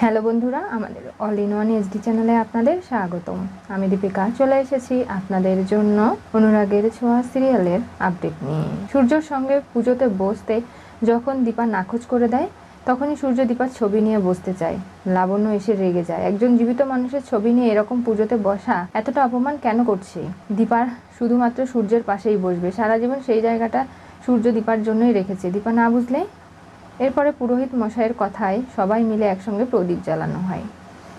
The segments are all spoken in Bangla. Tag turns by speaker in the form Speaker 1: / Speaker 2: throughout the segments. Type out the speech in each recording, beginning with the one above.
Speaker 1: হ্যালো বন্ধুরা, আমাদের অল ইন ওয়ান এসডি চ্যানেলে আপনাদের স্বাগতম। আমি দীপিকা, চলে এসেছি আপনাদের জন্য অনুরাগের ছোঁয়া সিরিয়ালের আপডেট নিয়ে। সূর্যর সঙ্গে পুজোতে বসতে যখন দীপা নাকচ করে দেয়, তখনই সূর্য দীপার ছবি নিয়ে বসতে চায়। লাবণ্য এসে রেগে যায়। একজন জীবিত মানুষের ছবি নিয়ে এরকম পুজোতে বসা এতটা অপমান কেন করছে? দীপার শুধুমাত্র সূর্যের পাশেই বসবে। সারা জীবন সেই জায়গাটা সূর্য দীপার জন্যই রেখেছে। দীপা না বুঝলে এরপরে পুরোহিত মশাইয়ের কথায় সবাই মিলে একসঙ্গে প্রদীপ জ্বালানো হয়।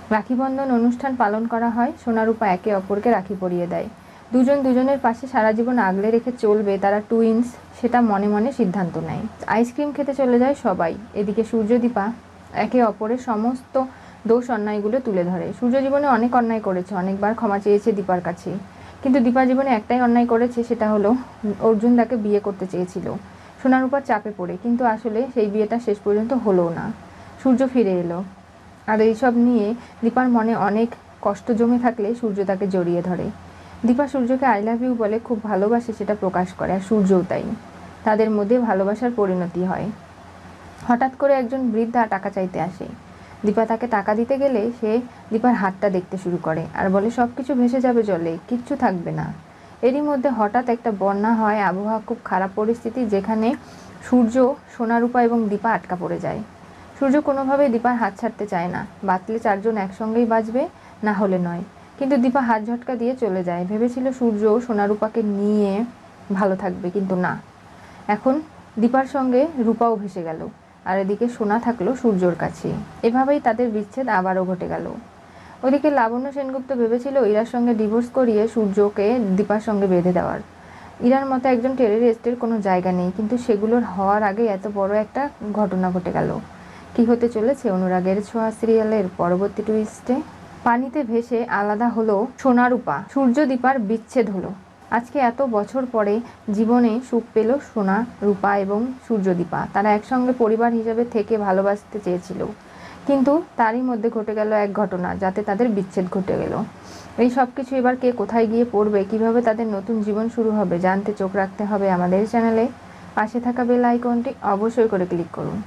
Speaker 1: রাখি বন্ধন অনুষ্ঠান পালন করা হয়, সোনারূপা একে অপরকে রাখি পরিয়ে দেয়। দুজন দুজনের পাশে সারা জীবন আগলে রেখে চলবে তারা টুইন্স, সেটা মনে মনে সিদ্ধান্ত নেয়। আইসক্রিম খেতে চলে যায় সবাই। এদিকে সূর্যদীপা একে অপরের সমস্ত দোষ অন্যায়গুলো তুলে ধরে। সূর্য জীবনে অনেক অন্যায় করেছে, অনেকবার ক্ষমা চেয়েছে দীপার কাছে। কিন্তু দীপা জীবনে একটাই অন্যায় করেছে, সেটা হলো অর্জুন তাকে বিয়ে করতে চেয়েছিল। সোনার উপর চাপে পড়ে, কিন্তু আসলে সেই বিয়েটা শেষ পর্যন্ত হলো না। সূর্য ফিরে এলো। আর এইসব নিয়ে দীপার মনে অনেক কষ্ট জমে থাকলে সূর্য তাকে জড়িয়ে ধরে। দীপা সূর্যকে আই লাভ ইউ বলে খুব ভালোবাসে সেটা প্রকাশ করে, আর সূর্যও তাই। তাদের মধ্যে ভালোবাসার পরিণতি হয়। হঠাৎ করে একজন বৃদ্ধা টাকা চাইতে আসে। দীপা তাকে টাকা দিতে গেলে সে দীপার হাতটা দেখতে শুরু করে, আর বলে সব কিছু ভেসে যাবে জলে, কিচ্ছু থাকবে না। এরই মধ্যে হঠাৎ একটা বন্যা হয়, আবহাওয়া খুব খারাপ পরিস্থিতি যেখানে সূর্য সোনারূপা এবং দীপা আটকা পড়ে যায়। সূর্য কোনোভাবেই দীপার হাত ছাড়তে চায় না। বাতলে চারজন একসঙ্গেই বাঁচবে না হলে নয়। কিন্তু দীপা হাত ঝটকা দিয়ে চলে যায়। ভেবেছিল সূর্য সোনারূপাকে নিয়ে ভালো থাকবে, কিন্তু না। এখন দীপার সঙ্গে রূপাও ভেসে গেল, আর এদিকে সোনা থাকল সূর্যর কাছে। এভাবেই তাদের বিচ্ছেদ আবারও ঘটে গেল। ওদিকে লাবণ্য সেনগুপ্ত ভেবেছিল ইরার সঙ্গে ডিভোর্স করিয়ে সূর্যকে দীপার সঙ্গে বেঁধে দেওয়ার। ইরার মতো একজন টেররিস্টের কোনো জায়গা নেই, কিন্তু সেগুলোর হওয়ার আগে এত বড় একটা ঘটনা ঘটে গেল। কি হতে চলেছে অনুরাগের ছোঁয়া সিরিয়ালের পরবর্তী টুইস্টে পানিতে ভেসে আলাদা হলো সোনারূপা সূর্য দীপার বিচ্ছেদ হলো। আজকে এত বছর পরে জীবনে সুখ পেল সোনা, রূপা এবং সূর্যদীপা তারা একসঙ্গে পরিবার হিসেবে থেকে ভালোবাসতে চেয়েছিল। কিন্তু তারই মধ্যে ঘটে গেল এক ঘটনা, যাতে তাদের বিচ্ছেদ ঘটে গেল। এই সব কিছু এবার কে কোথায় গিয়ে পড়বে, কীভাবে তাদের নতুন জীবন শুরু হবে, জানতে চোখ রাখতে হবে আমাদের চ্যানেলে। পাশে থাকা বেল আইকনটি অবশ্যই করে ক্লিক করুন।